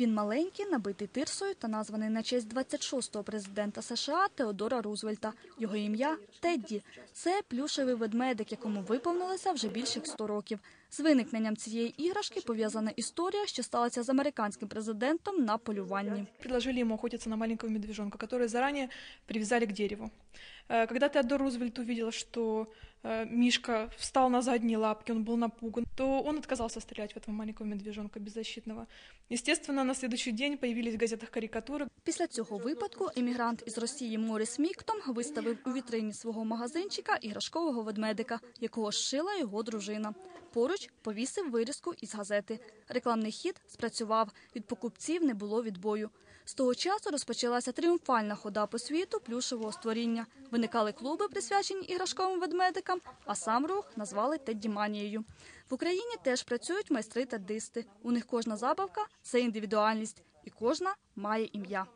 Він маленький, набитий тирсою та названий на честь 26-го президента США Теодора Рузвельта. Його ім'я Тедді. Це плюшевий ведмедик, якому виповнилося вже більше як 100 років. З виникненням цієї іграшки пов'язана історія, що сталася з американським президентом на полюванні. Предложили ему охотиться на маленького медвежонка, который заранее привязали к дереву. Э, Когда Теодор Рузвельт увидел, что э, Мишка встал на задние лапки, он был напуган, то он отказался стрелять в этого маленького медвежонка беззащитного. Естественно, на следующий день появились в газетах карикатуры, Після цього випадку емігрант із Росії Моріс Міктом виставив у вітрині свого магазинчика іграшкового ведмедика, якого зшила його дружина. Поруч повісив вирізку із газети. Рекламний хід спрацював. Від покупців не було відбою. З того часу розпочалася тріумфальна хода по світу плюшевого створіння. Виникали клуби, присвячені іграшковим ведмедикам, а сам рух назвали Теддіманією. В Україні теж працюють майстри теддисти. У них кожна забавка це індивідуальність, і кожна має ім'я.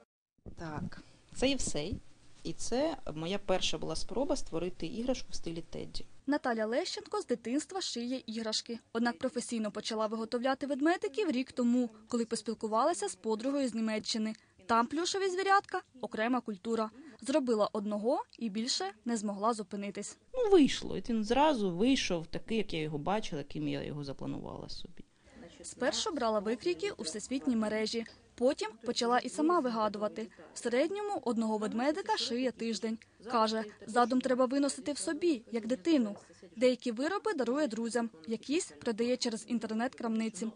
Так, це Євсей. І це моя перша була спроба створити іграшку в стилі Тедді. Наталя Лещенко з дитинства шиє іграшки. Однак професійно почала виготовляти ведмедиків рік тому, коли поспілкувалася з подругою з Німеччини. Там плюшові звірятка окрема культура. Зробила одного і більше не змогла зупинитись. Ну, вийшло. І він зразу вийшов такий, як я його бачила, яким я його запланувала собі. Спершу брала викрійки у всесвітній мережі. Потім почала і сама вигадувати. В середньому одного ведмедика шиє тиждень. Каже, задум треба виносити в собі, як дитину. Деякі вироби дарує друзям, якісь продає через інтернет-крамниці.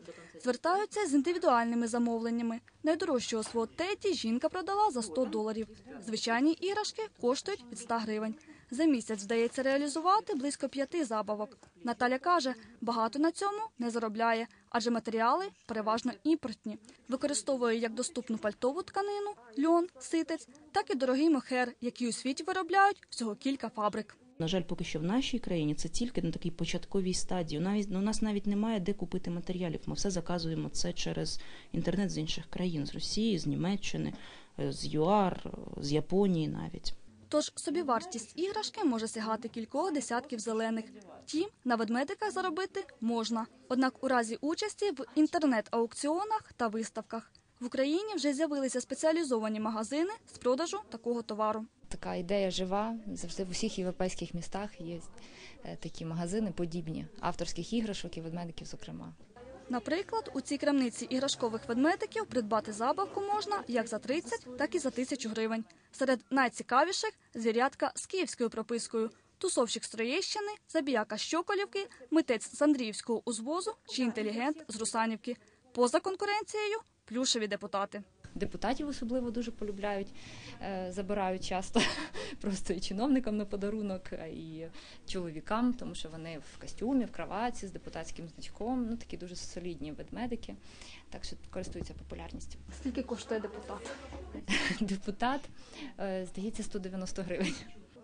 Звертаються з індивідуальними замовленнями. Найдорожчого свого теті жінка продала за 100 доларів. Звичайні іграшки коштують від 100 гривень. За місяць вдається реалізувати близько п'яти забавок. Наталя каже, багато на цьому не заробляє, адже матеріали переважно імпортні. Використовує як доступну пальтову тканину, льон, ситець, так і дорогий мохер, який у світі виробляють всього кілька фабрик. На жаль, поки що в нашій країні це тільки на такій початковій стадії. Навіть у нас навіть немає де купити матеріалів. Ми все заказуємо це через інтернет з інших країн, з Росії, з Німеччини, е, з ЮАР, е, з Японії навіть. Тож собівартість іграшки може сягати кількох десятків зелених. Втім, на ведмедиках заробити можна. Однак у разі участі в інтернет-аукціонах та виставках в Україні вже з'явилися спеціалізовані магазини з продажу такого товару. Така ідея жива. Завжди в усіх європейських містах є е, такі магазини подібні авторських іграшок і ведмедиків, зокрема. Наприклад, у цій крамниці іграшкових ведмедиків придбати забавку можна як за 30, так і за тисячу гривень. Серед найцікавіших звірятка з київською пропискою, тусовщик з Троєщини, забіяка з Щоколівки, митець з Андріївського узвозу чи інтелігент з Русанівки. Поза конкуренцією плюшеві депутати. Депутатів особливо дуже полюбляють, е, забирають часто просто і чиновникам на подарунок, і чоловікам, тому що вони в костюмі, в краваті з депутатським значком. Ну такі дуже солідні ведмедики. Так що користуються популярністю. Скільки коштує депутат? Депутат, е, здається, 190 гривень.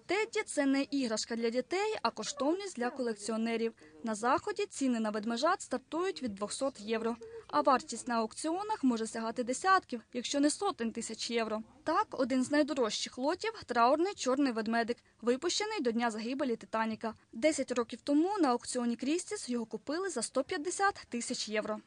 Тедді – це не іграшка для дітей, а коштовність для колекціонерів. На заході ціни на ведмежат стартують від 200 євро, а вартість на аукціонах може сягати десятків, якщо не сотень тисяч євро. Так, один з найдорожчих лотів – траурний чорний ведмедик, випущений до дня загибелі Титаніка. Десять років тому на аукціоні Крістіс його купили за 150 тисяч євро.